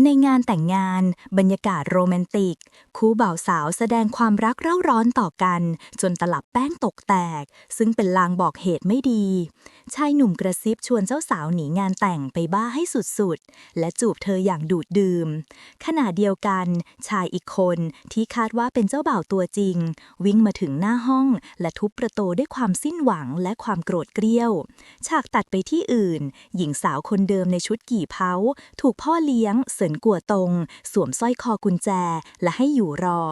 ในงานแต่งงาน บรรยากาศโรแมนติก คู่บ่าวสาวแสดงความรักเร่าร้อนต่อกัน จนตลับแป้งตกแตก ซึ่งเป็นลางบอกเหตุไม่ดี ชายหนุ่มกระซิบชวนเจ้าสาวหนีงานแต่งไปบ้าให้สุดๆ และจูบเธออย่างดูดดื่ม ขณะเดียวกัน ชายอีกคนที่คาดว่าเป็นเจ้าบ่าวตัวจริง วิ่งมาถึงหน้าห้อง และทุบประตูด้วยความสิ้นหวังและความโกรธเกรี้ยว ฉากตัดไปที่อื่น หญิงสาวคนเดิมในชุดกี่เพ้า ถูกพ่อเลี้ยงสินกัวตง สวมสร้อยคอกุญแจและให้อยู่รอ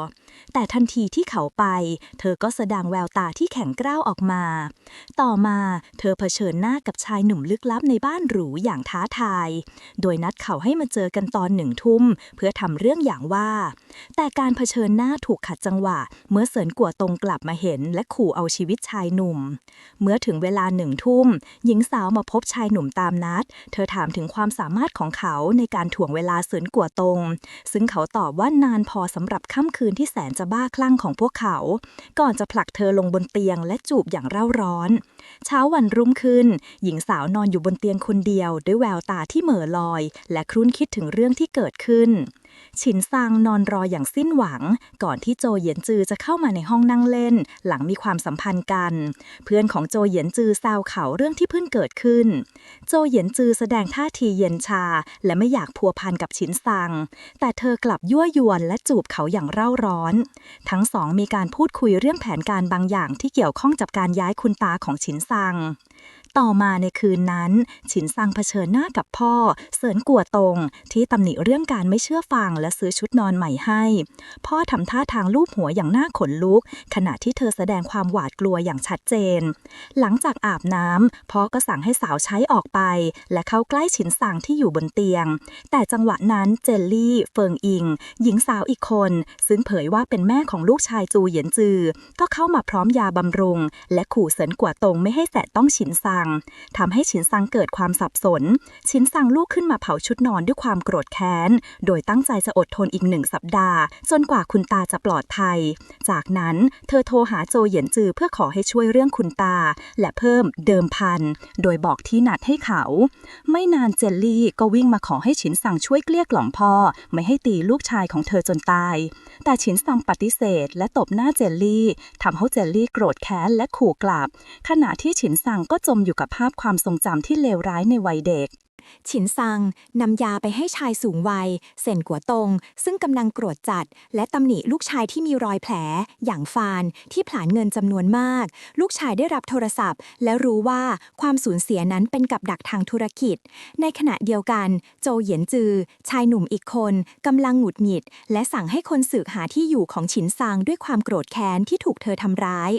แต่ทันทีที่เขาไป เธอก็แสดงแววตาที่แข็งกร้าวออกมา ต่อมาเธอเผชิญหน้ากับชายหนุ่มลึกลับในบ้านหรูอย่างท้าทาย โดยนัดเขาให้มาเจอกันตอนหนึ่งทุ่ม เพื่อทำเรื่องอย่างว่า แต่การเผชิญหน้าถูกขัดจังหวะ เมื่อเสินกัวตงกลับมาเห็น และขู่เอาชีวิตชายหนุ่ม เมื่อถึงเวลาหนึ่งทุ่ม หญิงสาวมาพบชายหนุ่มตามนัด เธอถามถึงความสามารถของเขาในการถ่วงเวลาเสินกัวตง ซึ่งเขาตอบว่านานพอสำหรับค่ำคืนที่แสนจะบ้าคลั่งของพวกเขา ก่อนจะผลักเธอลงบนเตียงและจูบอย่างเร่าร้อน เช้าวันรุ่งขึ้น หญิงสาวนอนอยู่บนเตียงคนเดียว ด้วยแววตาที่เหม่อลอย และครุ่นคิดถึงเรื่องที่เกิดขึ้น ฉินซังนอนรออย่างสิ้นหวัง ก่อนที่โจเหยียนจือจะเข้ามาในห้องนั่งเล่น หลังมีความสัมพันธ์กัน เพื่อนของโจเหยียนจือแซวเขาเรื่องที่เพิ่งเกิดขึ้น โจเหยียนจือแสดงท่าทีเย็นชา และไม่อยากพัวพันกับฉินซัง แต่เธอกลับยั่วยวนและจูบเขาอย่างเร่าร้อน ทั้งสองมีการพูดคุยเรื่องแผนการบางอย่างที่เกี่ยวข้องกับการย้ายคุณตาของฉินซัง ต่อมาในคืนนั้น ฉินซังเผชิญหน้ากับพ่อ เสินกัวตง ที่ตำหนิเรื่องการไม่เชื่อฟังและซื้อชุดนอนใหม่ให้ พ่อทำท่าทางลูบหัวอย่างน่าขนลุก ขณะที่เธอแสดงความหวาดกลัวอย่างชัดเจน หลังจากอาบน้ำพ่อก็สั่งให้สาวใช้ออกไป และเข้าใกล้ฉินซังที่อยู่บนเตียง แต่จังหวะนั้นเจลลี่ เฟิงอิง หญิงสาวอีกคน ซึ่งเผยว่าเป็นแม่ของลูกชายจูเหยียนจือ ก็เข้ามาพร้อมยาบำรุง และขู่เสินกัวตงไม่ให้แตะต้องฉินซังทำให้ฉินซังเกิดความสับสนฉินซังลูกขึ้นมาเผาชุดนอนด้วยความโกรธแค้น โดยตั้งใจจะอดทนอีกหนึ่งสัปดาห์ จนกว่าคุณตาจะปลอดภัย จากนั้นเธอโทรหาโจเหยียนจือเพื่อขอให้ช่วยเรื่องคุณตา และเพิ่มเดิมพัน โดยบอกที่นัดให้เขา ไม่นานเจลลี่ก็วิ่งมาขอให้ฉินซังช่วยเกลี้ยกล่อมพ่อ ไม่ให้ตีลูกชายของเธอจนตาย แต่ฉินซังปฏิเสธ และตบหน้าเจลลี่ทำให้เจลลี่โกรธแค้นและขู่กลับ ขณะที่ฉินซังก็จมอยูู่่กับภาพความทรงจำที่เลวร้ายในวัยเด็ก ฉินซังนำยาไปให้ชายสูงวัยเซนกัวตง ซึ่งกำลังโกรธจัด และตำหนิลูกชายที่มีรอยแผล อย่างฟานที่ผลาญเงินจำนวนมาก ลูกชายได้รับโทรศัพท์ และรู้ว่าความสูญเสียนั้นเป็นกับดักทางธุรกิจ ในขณะเดียวกัน โจเหยียนจือ ชายหนุ่มอีกคนกำลังหงุดหงิด และสั่งให้คนสืบหาที่อยู่ของฉินซังด้วยความโกรธแค้นที่ถูกเธอทำร้าย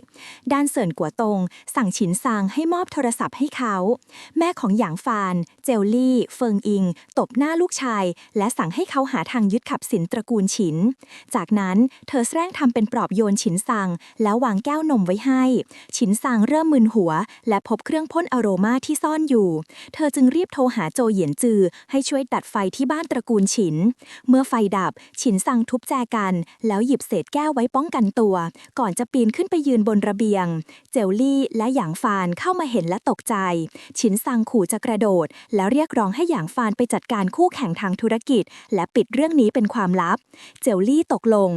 ด้านเสินกัวตง สั่งฉินซังให้มอบโทรศัพท์ให้เขา แม่ของหยางฟานเจลลี่ เฟิงอิง ตบหน้าลูกชาย และสั่งให้เขาหาทางยึดขับสินตระกูลฉิน จากนั้นเธอแสร้งทำเป็นปลอบโยนฉินซัง แล้ววางแก้วนมไว้ให้ ฉินซังเริ่มมึนหัว และพบเครื่องพ่นอโรมาที่ซ่อนอยู่ เธอจึงรีบโทรหาโจเหยียนจือ ให้ช่วยดัดไฟที่บ้านตระกูลฉิน เมื่อไฟดับ ฉินซังทุบแจกัน แล้วหยิบเศษแก้วไว้ป้องกันตัว ก่อนจะปีนขึ้นไปยืนบนระเบียง เจลลี่และหยางฟานเข้ามาเห็นและตกใจ ฉินซังขู่จะกระโดดแล้วเรียกร้องให้หยางฟานไปจัดการคู่แข่งทางธุรกิจ และปิดเรื่องนี้เป็นความลับ เจลลี่ตกลง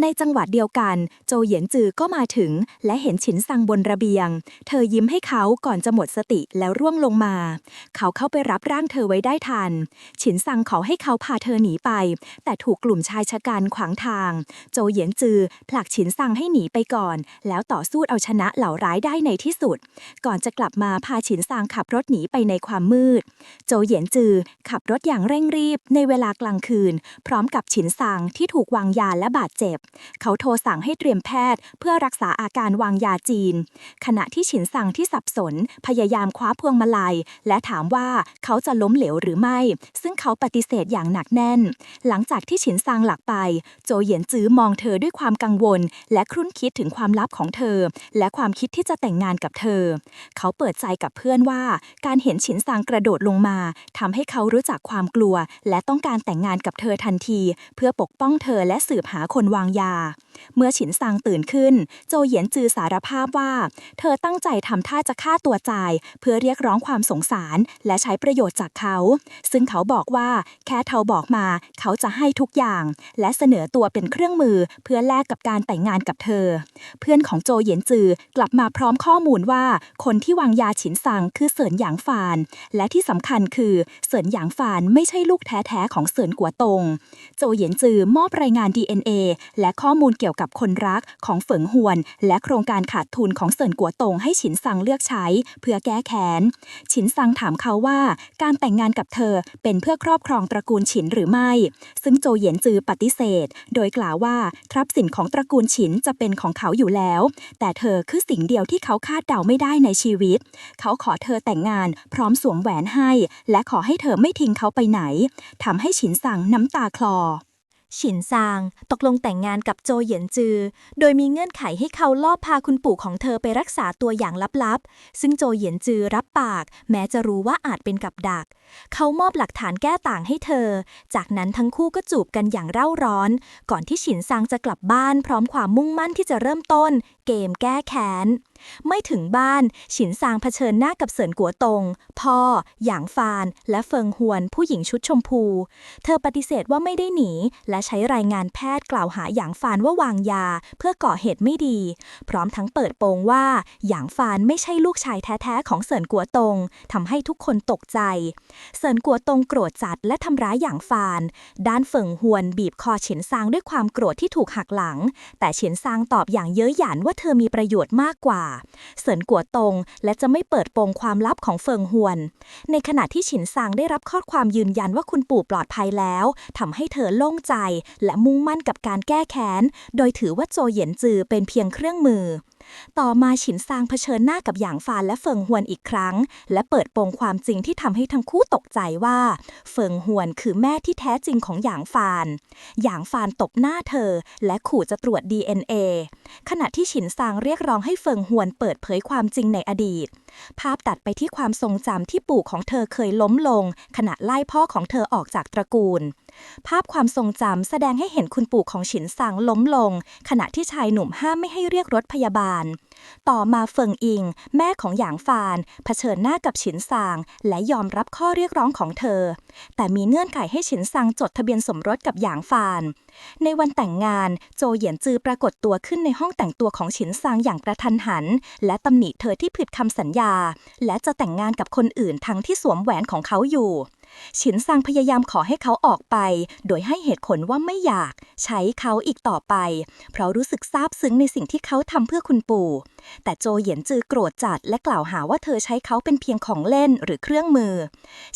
ในจังหวัดเดียวกัน โจเหยียนจือก็มาถึง และเห็นฉินซังบนระเบียง เธอยิ้มให้เขาก่อนจะหมดสติแล้วร่วงลงมา เขาเข้าไปรับร่างเธอไว้ได้ทัน ฉินซังขอให้เขาพาเธอหนีไป แต่ถูกกลุ่มชายชะกันขวางทาง โจเหยียนจือผลักฉินซังให้หนีไปก่อน แล้วต่อสู้เอาชนะเหล่าร้ายได้ในที่สุด ก่อนจะกลับมาพาฉินซังขับรถหนีไปในความมืดโจเหยียนจือขับรถอย่างเร่งรีบในเวลากลางคืน พร้อมกับฉินซังที่ถูกวางยาและบาดเจ็บ เขาโทรสั่งให้เตรียมแพทย์ เพื่อรักษาอาการวางยาจีน ขณะที่ฉินซังที่สับสน พยายามคว้าพวงมาลัย และถามว่าเขาจะล้มเหลวหรือไม่ ซึ่งเขาปฏิเสธอย่างหนักแน่น หลังจากที่ฉินซังหลักไป โจเหยียนจือมองเธอด้วยความกังวล และครุ่นคิดถึงความลับของเธอ และความคิดที่จะแต่งงานกับเธอ เขาเปิดใจกับเพื่อนว่า การเห็นฉินซังกระโดดลงมาทำให้เขารู้จักความกลัว และต้องการแต่งงานกับเธอทันที เพื่อปกป้องเธอและสืบหาคนวางยา เมื่อฉินซางตื่นขึ้น โจเหยียนจือสารภาพว่า เธอตั้งใจทำท่าจะฆ่าตัวตาย เพื่อเรียกร้องความสงสาร และใช้ประโยชน์จากเขา ซึ่งเขาบอกว่าแค่เขาบอกมา เขาจะให้ทุกอย่าง และเสนอตัวเป็นเครื่องมือเพื่อแลกกับการแต่งงานกับเธอ เพื่อนของโจเหยียนจือกลับมาพร้อมข้อมูลว่า คนที่วางยาฉินซังคือเสินหยางฟาน และที่สำคัญคือเสินหยางฟานไม่ใช่ลูกแท้ๆของเสินกัวตง โจเหยียนจือมอบรายงาน DNA และข้อมูลเกี่ยวกับคนรักของเฟิงฮวน และโครงการขาดทุนของเสินกัวตงให้ฉินซังเลือกใช้ เพื่อแก้แค้น ฉินซังถามเขาว่าการแต่งงานกับเธอเป็นเพื่อครอบครองตระกูลฉินหรือไม่ ซึ่งโจเหยียนจือปฏิเสธ โดยกล่าวว่าทรัพย์สินของตระกูลฉินจะเป็นของเขาอยู่แล้ว แต่เธอคือสิ่งเดียวที่เขาคาดเดาไม่ได้ในชีวิต เขาขอเธอแต่งงานพร้อมสวมแหวนให้และขอให้เธอไม่ทิ้งเขาไปไหนทำให้ฉินซังน้ำตาคลอ ฉินซางตกลงแต่งงานกับโจเหยียนจือ โดยมีเงื่อนไขให้เขาลอบพาคุณปู่ของเธอไปรักษาตัวอย่างลับๆ ซึ่งโจเหยียนจือรับปาก แม้จะรู้ว่าอาจเป็นกับดัก เขามอบหลักฐานแก้ต่างให้เธอ จากนั้นทั้งคู่ก็จูบกันอย่างเร่าร้อน ก่อนที่ฉินซางจะกลับบ้านพร้อมความมุ่งมั่นที่จะเริ่มต้น เกมแก้แค้น ไม่ถึงบ้าน ฉินซางเผชิญหน้ากับเสินกัวตง พ่อ หยางฟาน และเฟิงฮวน ผู้หญิงชุดชมพู เธอปฏิเสธว่าไม่ได้หนี และใช้รายงานแพทย์กล่าวหาหยางฟานว่าวางยา เพื่อก่อเหตุไม่ดี พร้อมทั้งเปิดโปงว่า หยางฟานไม่ใช่ลูกชายแท้ๆของเสินกัวตงทำให้ทุกคนตกใจ เสินกัวตงโกรธจัดและทำร้ายหยางฟาน ด้านเฟิงฮวนบีบคอเฉินซางด้วยความโกรธที่ถูกหักหลัง แต่เฉินซางตอบอย่างเย้ยหยันว่าเธอมีประโยชน์มากกว่าเสินกัวตงและจะไม่เปิดโปงความลับของเฟิงฮวน ในขณะที่ฉินซางได้รับข้อความยืนยันว่าคุณปู่ปลอดภัยแล้วทำให้เธอโล่งใจ และมุ่งมั่นกับการแก้แค้น โดยถือว่าโจเหยียนจือเป็นเพียงเครื่องมือ ต่อมาฉินซางเผชิญหน้ากับหยางฟานและเฟิงฮวนอีกครั้ง และเปิดโปงความจริงที่ทำให้ทั้งคู่ตกใจว่า เฟิงฮวนคือแม่ที่แท้จริงของหยางฟานหยางฟานตบหน้าเธอ และขู่จะตรวจ DNA ขณะที่ฉินซางเรียกร้องให้เฟิงฮวนเปิดเผยความจริงในอดีตภาพตัดไปที่ความทรงจำที่ปู่ของเธอเคยล้มลง ขณะไล่พ่อของเธอออกจากตระกูล ภาพความทรงจำแสดงให้เห็นคุณปู่ของฉินซางล้มลง ขณะที่ชายหนุ่มห้ามไม่ให้เรียกรถพยาบาล ต่อมาเฟิงอิง แม่ของหยางฟาน เผชิญหน้ากับฉินซาง และยอมรับข้อเรียกร้องของเธอ แต่มีเงื่อนไขให้ฉินซางจดทะเบียนสมรสกับหยางฟาน ในวันแต่งงานโจเหยียนจือปรากฏตัวขึ้นในห้องแต่งตัวของฉินซางอย่างกระทันหัน และตำหนิเธอที่ผิดคำสัญญา และจะแต่งงานกับคนอื่นทั้งที่สวมแหวนของเขาอยู่ ฉินซางพยายามขอให้เขาออกไป โดยให้เหตุผลว่าไม่อยาก ใช้เขาอีกต่อไป เพราะรู้สึกซาบซึ้งในสิ่งที่เขาทำเพื่อคุณปู่ แต่โจเหยียนจือโกรธจัด และกล่าวหาว่าเธอใช้เขาเป็นเพียงของเล่นหรือเครื่องมือ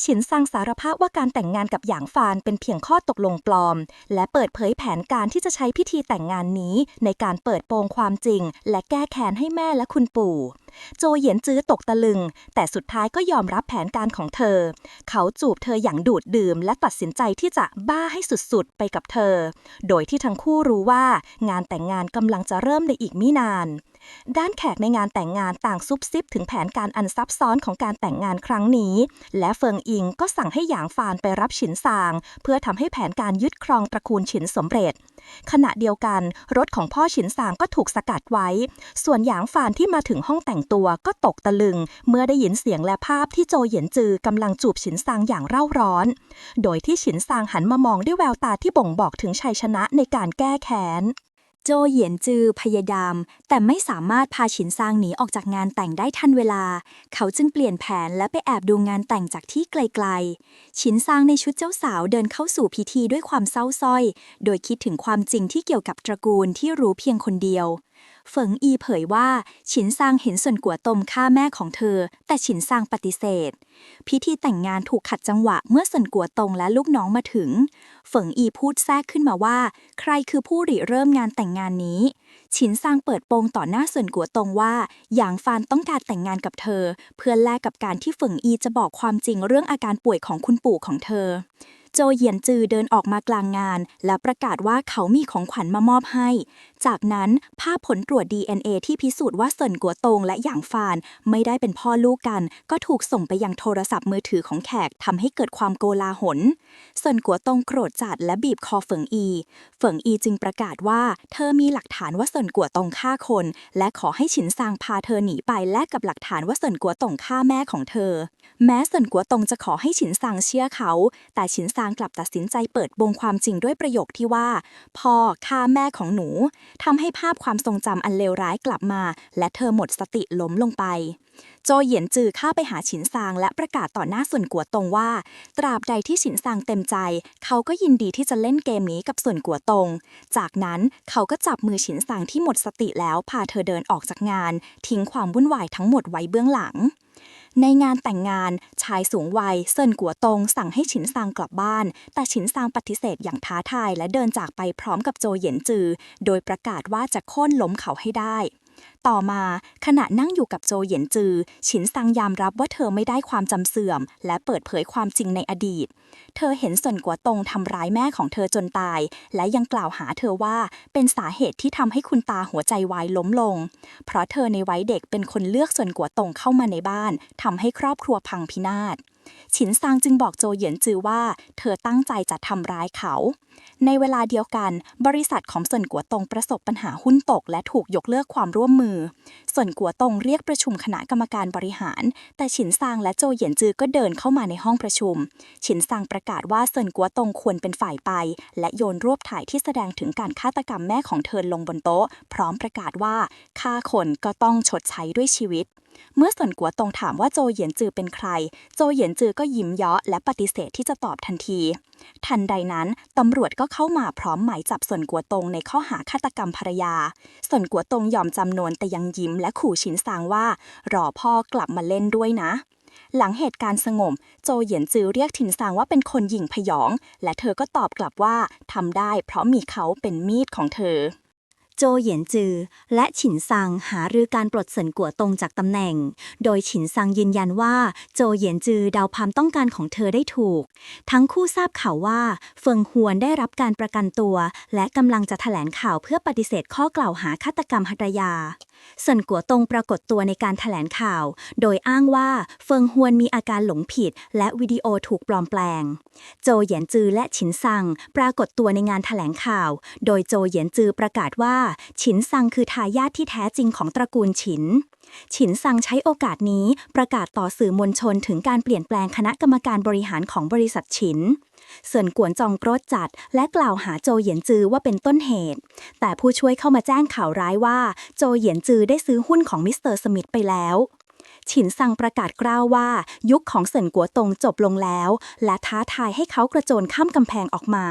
ฉินซางสารภาพว่าการแต่งงานกับหยางฟานเป็นเพียงข้อตกลงปลอม และเปิดเผยแผนการที่จะใช้พิธีแต่งงานนี้ ในการเปิดโปงความจริง และแก้แค้นให้แม่และคุณปู่โจเหยียนจื้อตกตะลึง แต่สุดท้ายก็ยอมรับแผนการของเธอ เขาจูบเธออย่างดูดดื่ม และตัดสินใจที่จะบ้าให้สุดๆ ไปกับเธอ โดยที่ทั้งคู่รู้ว่างานแต่งงานกำลังจะเริ่มในอีกไม่นาน ด้านแขกในงานแต่งงานต่างซุบซิบถึงแผนการอันซับซ้อนของการแต่งงานครั้งนี้ และเฟิงอิงก็สั่งให้หยางฟานไปรับฉินซาง เพื่อทำให้แผนการยึดครองตระกูลฉินสำเร็จ ขณะเดียวกันรถของพ่อฉินซางก็ถูกสกัดไว้ ส่วนหยางฟานที่มาถึงห้องแต่งตัวก็ตกตะลึง เมื่อได้ยินเสียงและภาพที่โจเหยียนจือกำลังจูบฉินซางอย่างเร่าร้อน โดยที่ฉินซางหันมามองด้วยแววตาที่บ่งบอกถึงชัยชนะในการแก้แค้น โจเหยียนจือพยายาม แต่ไม่สามารถพาฉินซางหนีออกจากงานแต่งได้ทันเวลา เขาจึงเปลี่ยนแผนและไปแอบดูงานแต่งจากที่ไกลๆ ฉินซางในชุดเจ้าสาวเดินเข้าสู่พิธีด้วยความเศร้าส้อย โดยคิดถึงความจริงที่เกี่ยวกับตระกูลที่รู้เพียงคนเดียว เฟิงอีเผยว่า ฉินซางเห็นส่วนกัวตมฆ่าแม่ของเธอ แต่ฉินซางปฏิเสธ พิธีแต่งงานถูกขัดจังหวะเมื่อส่วนกัวตงและลูกน้องมาถึง เฟิงอีพูดแทรกขึ้นมาว่า ใครคือผู้ริเริ่มงานแต่งงานนี้ ฉินซางเปิดโปงต่อหน้าส่วนกัวตงว่าหยางฟานต้องการแต่งงานกับเธอ เพื่อแลกกับการที่เฟิงอีจะบอกความจริงเรื่องอาการป่วยของคุณปู่ของเธอ โจเหยียนจือเดินออกมากลางงาน และประกาศว่าเขามีของขวัญมามอบให้ จากนั้นภาพผลตรวจ DNA ที่พิสูจน์ว่าเซินกัวตงและหยางฟาน ไม่ได้เป็นพ่อลูกกัน ก็ถูกส่งไปยังโทรศัพท์มือถือของแขกทำให้เกิดความโกลาหล เซินกัวตงโกรธจัดและบีบคอเฟิงอี เฟิงอีจึงประกาศว่าเธอมีหลักฐานว่าเซินกัวตงฆ่าคน และขอให้ฉินซางพาเธอหนีไปแลกกับหลักฐานว่าเซินกัวตงฆ่าแม่ของเธอ แม้เซินกัวตงจะขอให้ฉินซางเชื่อเขา แต่ฉินซางกลับตัดสินใจเปิดโปงความจริงด้วยประโยคที่ว่า พ่อฆ่าแม่ของหนูทำให้ภาพความทรงจำอันเลวร้ายกลับมา และเธอหมดสติล้มลงไป โจเหยียนจือเข้าไปหาฉินซางและประกาศต่อหน้าส่วนกัวตงว่า ตราบใดที่ฉินซางเต็มใจ เขาก็ยินดีที่จะเล่นเกมนี้กับส่วนกัวตง จากนั้นเขาก็จับมือฉินซางที่หมดสติแล้วพาเธอเดินออกจากงาน ทิ้งความวุ่นวายทั้งหมดไว้เบื้องหลัง ในงานแต่งงานชายสูงวัยเซินกัวตงสั่งให้ฉินซางกลับบ้าน แต่ฉินซางปฏิเสธอย่างท้าทายและเดินจากไปพร้อมกับโจเหยียนจือ โดยประกาศว่าจะโค่นล้มเขาให้ได้ ต่อมาขณะนั่งอยู่กับโจเหยียนจือ ฉินซังยอมรับว่าเธอไม่ได้ความจำเสื่อม และเปิดเผยความจริงในอดีต เธอเห็นส่วนกัวตงทำร้ายแม่ของเธอจนตาย และยังกล่าวหาเธอว่าเป็นสาเหตุที่ทำให้คุณตาหัวใจวายล้มลง เพราะเธอในวัยเด็กเป็นคนเลือกส่วนกัวตงเข้ามาในบ้านทำให้ครอบครัวพังพินาศ ฉินซางจึงบอกโจเหยียนจือว่า เธอตั้งใจจะทำร้ายเขา ในเวลาเดียวกัน บริษัทของส่วนกัวตงประสบปัญหาหุ้นตก และถูกยกเลิกความร่วมมือ ส่วนกัวตงเรียกประชุมคณะกรรมการบริหาร แต่ฉินซางและโจเหยียนจือก็เดินเข้ามาในห้องประชุม ฉินซางประกาศว่าส่วนกัวตงควรเป็นฝ่ายไป และโยนรูปถ่ายที่แสดงถึงการฆาตกรรมแม่ของเธอลงบนโต๊ะ พร้อมประกาศว่าฆ่าคนก็ต้องชดใช้ด้วยชีวิต เมื่อส่วนกัวตงถามว่าโจเหยียนจือเป็นใคร โจเหยียนจือก็ยิ้มเยาะและปฏิเสธที่จะตอบทันที ทันใดนั้นตำรวจก็เข้ามาพร้อมหมายจับส่วนกัวตงในข้อหาฆาตกรรมภรรยา ส่วนกัวตงยอมจำนวนแต่ยังยิ้มและขู่ชินซางว่า รอพ่อกลับมาเล่นด้วยนะ หลังเหตุการณ์สงบ โจเหยียนจือเรียกชินซางว่าเป็นคนหยิ่งพยอง และเธอก็ตอบกลับว่าทำได้เพราะมีเขาเป็นมีดของเธอ โจเหยียนจือ และฉินซังหารือการปลดเสินกัวตงจากตำแหน่ง โดยฉินซังยืนยันว่าโจเหยียนจือเดาความต้องการของเธอได้ถูก ทั้งคู่ทราบข่าวว่า เฟิงฮวนได้รับการประกันตัว และกำลังจะแถลงข่าวเพื่อปฏิเสธข้อกล่าวหาฆาตกรรมภรรยาเสินกัวตงปรากฏตัวในการแถลงข่าว โดยอ้างว่าเฟิงฮวนมีอาการหลงผิด และวิดีโอถูกปลอมแปลง โจเหยียนจือและฉินซังปรากฏตัวในงานแถลงข่าว โดยโจเหยียนจือประกาศว่าฉินซังคือทายาทที่แท้จริงของตระกูลฉิน ฉินซังใช้โอกาสนี้ประกาศต่อสื่อมวลชนถึงการเปลี่ยนแปลงคณะกรรมการบริหารของบริษัทฉินเซินกวนจองโกรธจัด และกล่าวหาโจเหยียนจือว่าเป็นต้นเหตุ แต่ผู้ช่วยเข้ามาแจ้งข่าวร้ายว่า โจเหยียนจือได้ซื้อหุ้นของมิสเตอร์สมิธไปแล้วฉินซังประกาศกล้าวว่า ยุคของเซินกัวตงจบลงแล้ว และท้าทายให้เขากระโจนข้ามกำแพงออกมา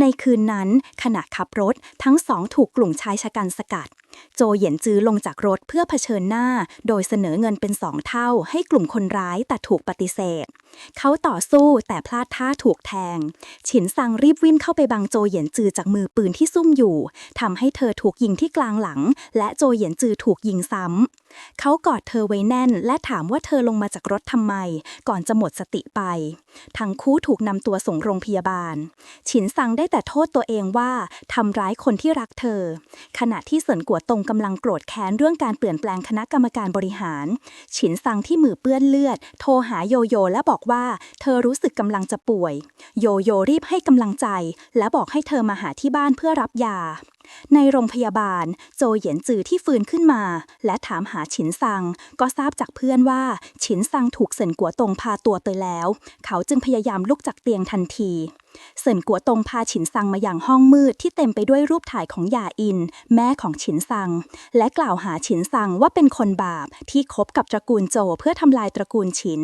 ในคืนนั้นขณะขับรถทั้งสองถูกกลุ่มชายชะกันสกัด โจเหยียนจือลงจากรถเพื่อเผชิญหน้า โดยเสนอเงินเป็นสองเท่า ให้กลุ่มคนร้ายแต่ถูกปฏิเสธ เขาต่อสู้แต่พลาดท่าถูกแทง ฉินซังรีบวิ่งเข้าไปบังโจเหยียนจือจากมือปืนที่ซุ่มอยู่ทำให้เธอถูกยิงที่กลางหลัง และโจเหยียนจือถูกยิงซ้ำเขากอดเธอไว้แน่น และถามว่าเธอลงมาจากรถทำไม ก่อนจะหมดสติไป ทั้งคู่ถูกนำตัวส่งโรงพยาบาล ฉินซังได้แต่โทษตัวเองว่าทำร้ายคนที่รักเธอ ขณะที่เสินกัวตรงกำลังโกรธแค้นเรื่องการเปลี่ยนแปลงคณะกรรมการบริหาร ฉินซังที่มือเปื้อนเลือด โทรหาโยโย่และบอกว่า เธอรู้สึกกำลังจะป่วย โยโย่รีบให้กำลังใจ และบอกให้เธอมาหาที่บ้านเพื่อรับยา ในโรงพยาบาล โจเหยียนจือที่ฟื้นขึ้นมา และถามหาฉินซัง ก็ทราบจากเพื่อนว่า ฉินซังถูกเสินกัวตงพาตัวไปแล้ว เขาจึงพยายามลุกจากเตียงทันทีเสินกัวตงพาฉินซังมาอย่างห้องมืดที่เต็มไปด้วยรูปถ่ายของหย่าอิน แม่ของฉินซัง และกล่าวหาฉินซังว่าเป็นคนบาปที่คบกับตระกูลโจเพื่อทำลายตระกูลฉิน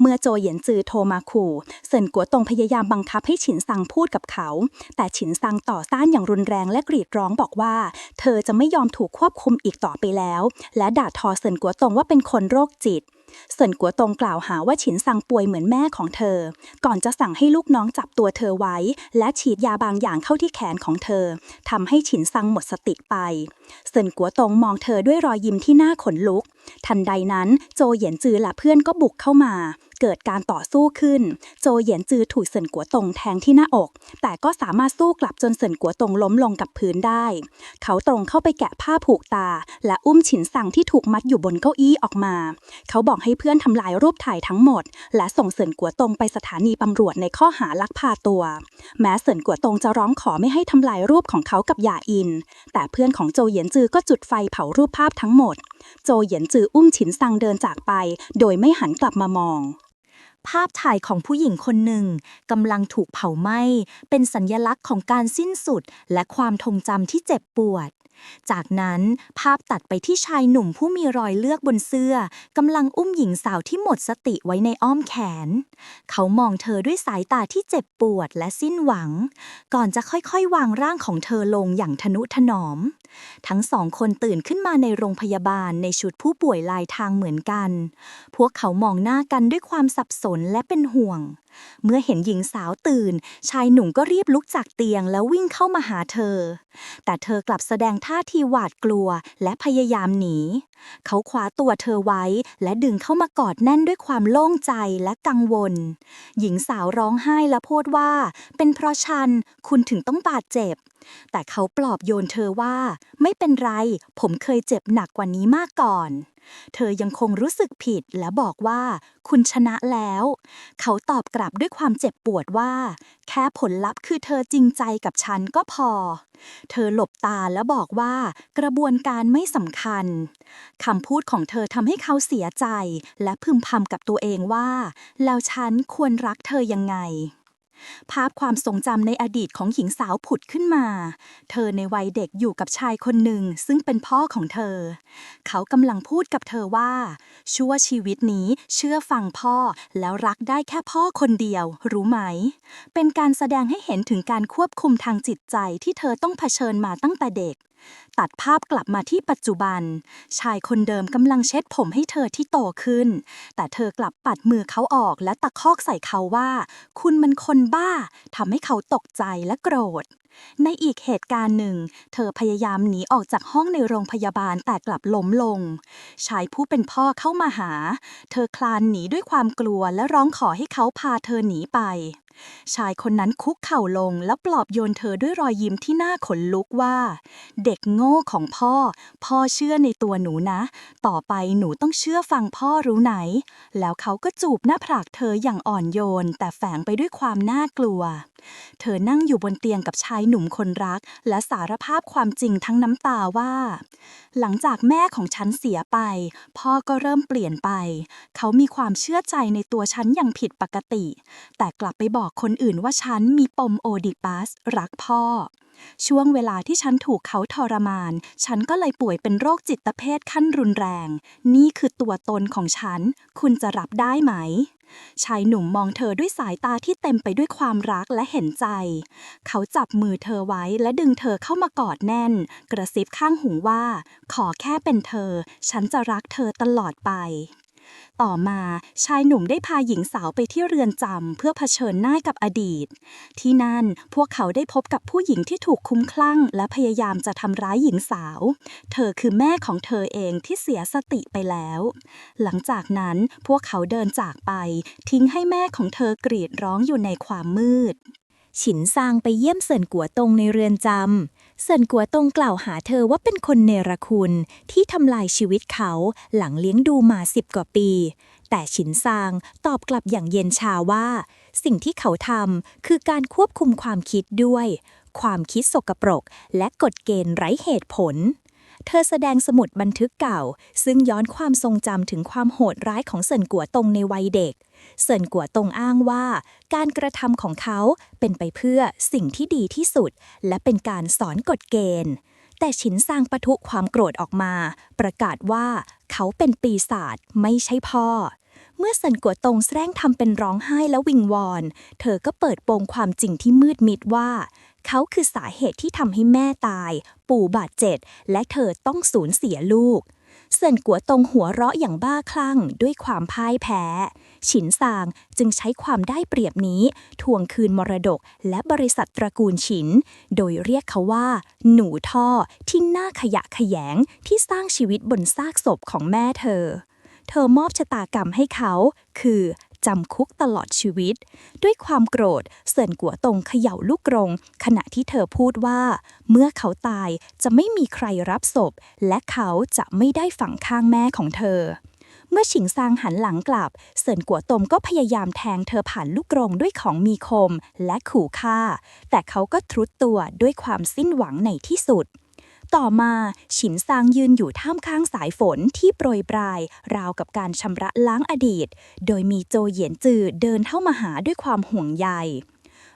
เมื่อโจเหยียนจือโทรมาขู่เซินกัวตงพยายามบังคับให้ฉินซังพูดกับเขา แต่ฉินซังต่อต้านอย่างรุนแรงและกรีดร้องบอกว่า เธอจะไม่ยอมถูกควบคุมอีกต่อไปแล้ว และด่าทอเซินกัวตงว่าเป็นคนโรคจิต เซินกัวตงกล่าวหาว่าฉินซังป่วยเหมือนแม่ของเธอ ก่อนจะสั่งให้ลูกน้องจับตัวเธอไว้ และฉีดยาบางอย่างเข้าที่แขนของเธอทำให้ฉินซังหมดสติไป เซินกัวตงมองเธอด้วยรอยยิ้มที่หน้าขนลุก ทันใดนั้นโจเหยียนจือและเพื่อนก็บุกเข้ามา เกิดการต่อสู้ขึ้น โจเหยียนจือถูกเซินกัวตงแทงที่หน้าอก แต่ก็สามารถสู้กลับจนเซินกัวตงล้มลงกับพื้นได้ เขาตรงเข้าไปแกะผ้าผูกตา และอุ้มฉินสั่งที่ถูกมัดอยู่บนเก้าอี้ออกมา เขาบอกให้เพื่อนทำลายรูปถ่ายทั้งหมด และส่งเซินกัวตงไปสถานีตำรวจในข้อหาลักพาตัว แม้เซินกัวตงจะร้องขอไม่ให้ทำลายรูปของเขากับหยาอิน แต่เพื่อนของโจเหยียนจือก็จุดไฟเผารูปภาพทั้งหมด โจเหยียนจืออุ้มฉินซังเดินจากไป โดยไม่หันกลับมามอง ภาพถ่ายของผู้หญิงคนหนึ่งกำลังถูกเผาไหม้ เป็นสัญญลักษณ์ของการสิ้นสุด และความทรงจำที่เจ็บปวด จากนั้นภาพตัดไปที่ชายหนุ่มผู้มีรอยเลือกบนเสื้อกำลังอุ้มหญิงสาวที่หมดสติไว้ในอ้อมแขน เขามองเธอด้วยสายตาที่เจ็บปวดและสิ้นหวัง ก่อนจะค่อยๆ วางร่างของเธอลงอย่างทนุถนอมทั้งสองคนตื่นขึ้นมาในโรงพยาบาลในชุดผู้ป่วยลายทางเหมือนกัน พวกเขามองหน้ากันด้วยความสับสนและเป็นห่วง เมื่อเห็นหญิงสาวตื่น ชายหนุ่มก็รีบลุกจากเตียงแล้ววิ่งเข้ามาหาเธอ แต่เธอกลับแสดงท่าทีหวาดกลัวและพยายามหนี เขาคว้าตัวเธอไว้ และดึงเข้ามากอดแน่นด้วยความโล่งใจและกังวล หญิงสาวร้องไห้และพูดว่า เป็นเพราะฉัน คุณถึงต้องบาดเจ็บ แต่เขาปลอบโยนเธอว่า ไม่เป็นไร ผมเคยเจ็บหนักกว่านี้มากก่อน เธอยังคงรู้สึกผิดและบอกว่า คุณชนะแล้ว เขาตอบกลับด้วยความเจ็บปวดว่า แค่ผลลัพธ์คือเธอจริงใจกับฉันก็พอ เธอหลบตาแล้วบอกว่า กระบวนการไม่สำคัญคำพูดของเธอทำให้เขาเสียใจ และพึมพำกับตัวเองว่า แล้วฉันควรรักเธอยังไง ภาพความทรงจำในอดีตของหญิงสาวผุดขึ้นมา เธอในวัยเด็กอยู่กับชายคนหนึ่งซึ่งเป็นพ่อของเธอ เขากำลังพูดกับเธอว่า ชั่วชีวิตนี้เชื่อฟังพ่อแล้วรักได้แค่พ่อคนเดียว รู้ไหม เป็นการแสดงให้เห็นถึงการควบคุมทางจิตใจที่เธอต้องเผชิญมาตั้งแต่เด็ก ตัดภาพกลับมาที่ปัจจุบัน ชายคนเดิมกำลังเช็ดผมให้เธอที่โตขึ้น แต่เธอกลับปัดมือเขาออกและตะคอกใส่เขาว่า คุณมันคนบ้าทำให้เขาตกใจและโกรธ ในอีกเหตุการณ์หนึ่ง เธอพยายามหนีออกจากห้องในโรงพยาบาลแต่กลับล้มลง ชายผู้เป็นพ่อเข้ามาหา เธอคลานหนีด้วยความกลัวและร้องขอให้เขาพาเธอหนีไป ชายคนนั้นคุกเข่าลงและปลอบโยนเธอด้วยรอยยิ้มที่น่าขนลุกว่า เด็กโง่ของพ่อ พ่อเชื่อในตัวหนูนะ ต่อไปหนูต้องเชื่อฟังพ่อรู้ไหน แล้วเขาก็จูบหน้าผากเธออย่างอ่อนโยน แต่แฝงไปด้วยความน่ากลัว เธอนั่งอยู่บนเตียงกับชายหนุ่มคนรัก และสารภาพความจริงทั้งน้ำตาว่า หลังจากแม่ของฉันเสียไป พ่อก็เริ่มเปลี่ยนไป เขามีความเชื่อใจในตัวฉันอย่างผิดปกติ แต่กลับไปบอกคนอื่นว่าฉันมีปมโอดิปัสรักพ่อ ช่วงเวลาที่ฉันถูกเขาทรมาน ฉันก็เลยป่วยเป็นโรคจิตเภทขั้นรุนแรง นี่คือตัวตนของฉัน คุณจะรับได้ไหมชายหนุ่มมองเธอด้วยสายตาที่เต็มไปด้วยความรักและเห็นใจ เขาจับมือเธอไว้และดึงเธอเข้ามากอดแน่น กระซิบข้างหูว่า ขอแค่เป็นเธอ ฉันจะรักเธอตลอดไป ต่อมาชายหนุ่มได้พาหญิงสาวไปที่เรือนจำเพื่อเผชิญหน้ากับอดีต ที่นั่นพวกเขาได้พบกับผู้หญิงที่ถูกคุ้มคลั่ง และพยายามจะทำร้ายหญิงสาว เธอคือแม่ของเธอเองที่เสียสติไปแล้ว หลังจากนั้นพวกเขาเดินจากไป ทิ้งให้แม่ของเธอกรีดร้องอยู่ในความมืด ฉินซางไปเยี่ยมเซินกัวตงในเรือนจำ เซินกัวตงกล่าวหาเธอว่าเป็นคนเนรคุณ ที่ทำลายชีวิตเขาหลังเลี้ยงดูมาสิบกว่าปี แต่ฉินซางตอบกลับอย่างเย็นชาว่า สิ่งที่เขาทำคือการควบคุมความคิดด้วย ความคิดสกปรกและกฎเกณฑ์ไร้เหตุผล เธอแสดงสมุดบันทึกเก่า ซึ่งย้อนความทรงจำถึงความโหดร้ายของเซินกัวตงในวัยเด็ก เซินกัวตงอ้างว่า การกระทำของเขาเป็นไปเพื่อสิ่งที่ดีที่สุด และเป็นการสอนกฎเกณฑ์ แต่ฉินซางปะทุความโกรธออกมา ประกาศว่าเขาเป็นปีศาจไม่ใช่พ่อเมื่อเซินกัวตงแสร้งทำเป็นร้องไห้และวิงวอน เธอก็เปิดโปงความจริงที่มืดมิดว่า เขาคือสาเหตุที่ทำให้แม่ตาย ปู่บาดเจ็บและเธอต้องสูญเสียลูก เซินกัวตรงหัวเราะอย่างบ้าคลั่งด้วยความพ่ายแพ้ ฉินซางจึงใช้ความได้เปรียบนี้ ทวงคืนมรดกและบริษัทตระกูลฉิน โดยเรียกเขาว่า หนูท่อที่น่าขยะขยงที่สร้างชีวิตบนซากศพของแม่เธอ เธอมอบชะตากรรมให้เขา คือ จำคุกตลอดชีวิต ด้วยความโกรธเสินกัวตงเขย่าลูกกรง ขณะที่เธอพูดว่า เมื่อเขาตายจะไม่มีใครรับศพ และเขาจะไม่ได้ฝังข้างแม่ของเธอ เมื่อฉิงซางหันหลังกลับ เสินกัวตมก็พยายามแทงเธอผ่านลูกกรงด้วยของมีคมและขู่ฆ่า แต่เขาก็ทรุดตัวด้วยความสิ้นหวังในที่สุด ต่อมาฉินซางยืนอยู่ท่ามข้างสายฝนที่โปรยปลาย ราวกับการชำระล้างอดีต โดยมีโจเหยียนจือเดินเข้ามาหาด้วยความห่วงใย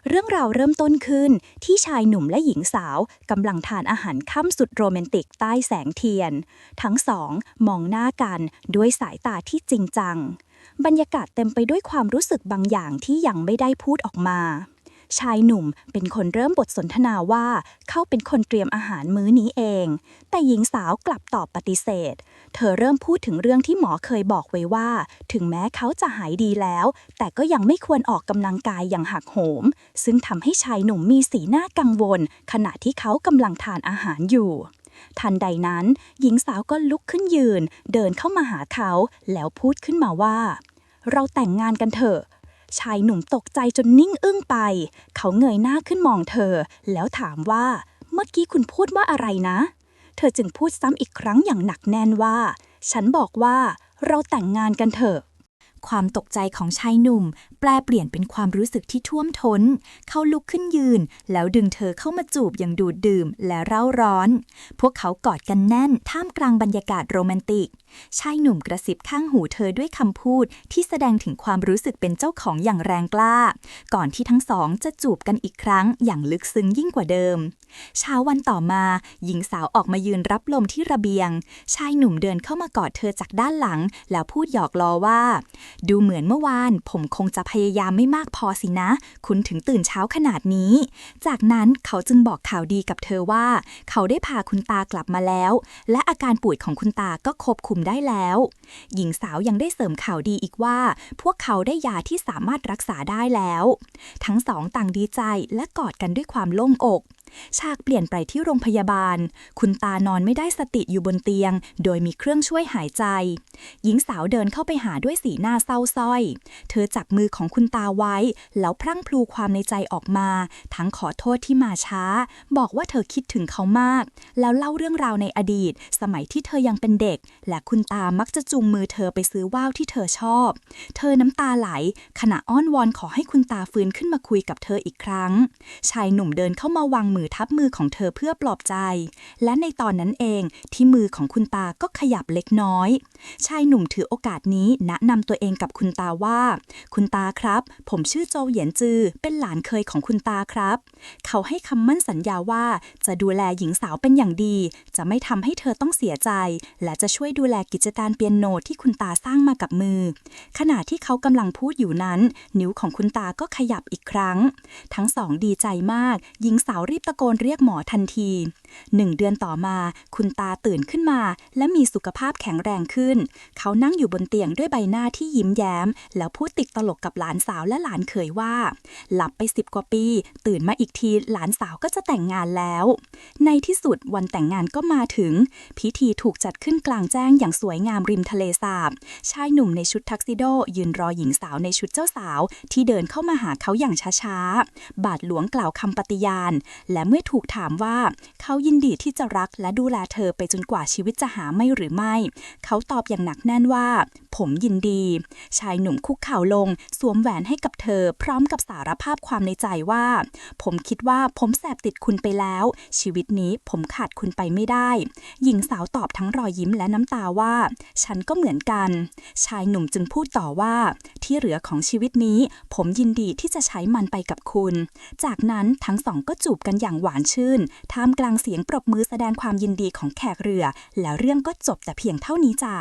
เรื่องราวเริ่มต้นขึ้นที่ชายหนุ่มและหญิงสาวกำลังทานอาหารค่ำสุดโรแมนติกใต้แสงเทียน ทั้งสองมองหน้ากันด้วยสายตาที่จริงจัง บรรยากาศเต็มไปด้วยความรู้สึกบางอย่างที่ยังไม่ได้พูดออกมา ชายหนุ่มเป็นคนเริ่มบทสนทนาว่า เขาเป็นคนเตรียมอาหารมื้อนี้เอง แต่หญิงสาวกลับตอบปฏิเสธ เธอเริ่มพูดถึงเรื่องที่หมอเคยบอกไว้ว่า ถึงแม้เขาจะหายดีแล้ว แต่ก็ยังไม่ควรออกกำลังกายอย่างหักโหม ซึ่งทำให้ชายหนุ่มมีสีหน้ากังวล ขณะที่เขากำลังทานอาหารอยู่ทันใดนั้น หญิงสาวก็ลุกขึ้นยืน เดินเข้ามาหาเขา แล้วพูดขึ้นมาว่า เราแต่งงานกันเถอะ ชายหนุ่มตกใจจนนิ่งอึ้งไป เขาเงยหน้าขึ้นมองเธอ แล้วถามว่า เมื่อกี้คุณพูดว่าอะไรนะ เธอจึงพูดซ้ำอีกครั้งอย่างหนักแน่นว่า ฉันบอกว่าเราแต่งงานกันเถอะความตกใจของชายหนุ่ม แปลเปลี่ยนเป็นความรู้สึกที่ท่วมท้น เขาลุกขึ้นยืน แล้วดึงเธอเข้ามาจูบอย่างดูดดื่มและเร่าร้อน พวกเขากอดกันแน่นท่ามกลางบรรยากาศโรแมนติก ชายหนุ่มกระซิบข้างหูเธอด้วยคำพูดที่แสดงถึงความรู้สึกเป็นเจ้าของอย่างแรงกล้า ก่อนที่ทั้งสองจะจูบกันอีกครั้งอย่างลึกซึ้งยิ่งกว่าเดิม เช้าวันต่อมา หญิงสาวออกมายืนรับลมที่ระเบียง ชายหนุ่มเดินเข้ามากอดเธอจากด้านหลัง แล้วพูดหยอกล้อว่า ดูเหมือนเมื่อวาน ผมคงจะพยายามไม่มากพอสินะ คุณถึงตื่นเช้าขนาดนี้ จากนั้นเขาจึงบอกข่าวดีกับเธอว่า เขาได้พาคุณตากลับมาแล้ว และอาการป่วยของคุณตาก็ควบคุมได้แล้ว หญิงสาวยังได้เสริมข่าวดีอีกว่า พวกเขาได้ยาที่สามารถรักษาได้แล้ว ทั้งสองต่างดีใจและกอดกันด้วยความโล่งอก ฉากเปลี่ยนไปที่โรงพยาบาล คุณตานอนไม่ได้สติอยู่บนเตียง โดยมีเครื่องช่วยหายใจ หญิงสาวเดินเข้าไปหาด้วยสีหน้าเศร้าส้อย เธอจับมือของคุณตาไว้ แล้วพรั่งพลูความในใจออกมา ทั้งขอโทษที่มาช้า บอกว่าเธอคิดถึงเขามาก แล้วเล่าเรื่องราวในอดีต สมัยที่เธอยังเป็นเด็ก และคุณตามักจะจูงมือเธอไปซื้อว่าวที่เธอชอบ เธอน้ำตาไหล ขณะอ้อนวอนขอให้คุณตาฟื้นขึ้นมาคุยกับเธออีกครั้ง ชายหนุ่มเดินเข้ามาวางมือทับมือของเธอเพื่อปลอบใจ และในตอนนั้นเองที่มือของคุณตาก็ขยับเล็กน้อย ชายหนุ่มถือโอกาสนี้แนะนำตัวเองกับคุณตาว่า คุณตาครับ ผมชื่อโจเหยียนจือ เป็นหลานเคยของคุณตาครับ เขาให้คำมั่นสัญญาว่าจะดูแลหญิงสาวเป็นอย่างดี จะไม่ทำให้เธอต้องเสียใจ และจะช่วยดูแลกิจการเปียโนที่คุณตาสร้างมากับมือ ขณะที่เขากำลังพูดอยู่นั้น นิ้วของคุณตาก็ขยับอีกครั้ง ทั้งสองดีใจมาก หญิงสาวรีบตะโกนเรียกหมอทันทีหนึ่งเดือนต่อมา คุณตาตื่นขึ้นมา และมีสุขภาพแข็งแรงขึ้น เขานั่งอยู่บนเตียงด้วยใบหน้าที่ยิ้มแย้ม แล้วพูดติดตลกกับหลานสาวและหลานเขยว่า หลับไปสิบกว่าปี ตื่นมาอีกทีหลานสาวก็จะแต่งงานแล้ว ในที่สุดวันแต่งงานก็มาถึง พิธีถูกจัดขึ้นกลางแจ้งอย่างสวยงามริมทะเลสาบ ชายหนุ่มในชุดทักซิโดยืนรอหญิงสาวในชุดเจ้าสาว ที่เดินเข้ามาหาเขาอย่างช้าๆ บาทหลวงกล่าวคำปฏิญาณ และเมื่อถูกถามว่า เขายินดีที่จะรักและดูแลเธอไปจนกว่าชีวิตจะหาไม่หรือไม่ เขาตอบอย่างหนักแน่นว่า ผมยินดี ชายหนุ่มคุกเข่าลง สวมแหวนให้กับเธอ พร้อมกับสารภาพความในใจว่า ผมคิดว่าผมแสบติดคุณไปแล้ว ชีวิตนี้ผมขาดคุณไปไม่ได้ หญิงสาวตอบทั้งรอยยิ้มและน้ำตาว่า ฉันก็เหมือนกัน ชายหนุ่มจึงพูดต่อว่า ที่เหลือของชีวิตนี้ ผมยินดีที่จะใช้มันไปกับคุณ จากนั้นทั้งสองก็จูบกันอย่างอย่างหวานชื่น ท่ามกลางเสียงปรบมือแสดงความยินดีของแขกเรือ แล้วเรื่องก็จบแต่เพียงเท่านี้จ้า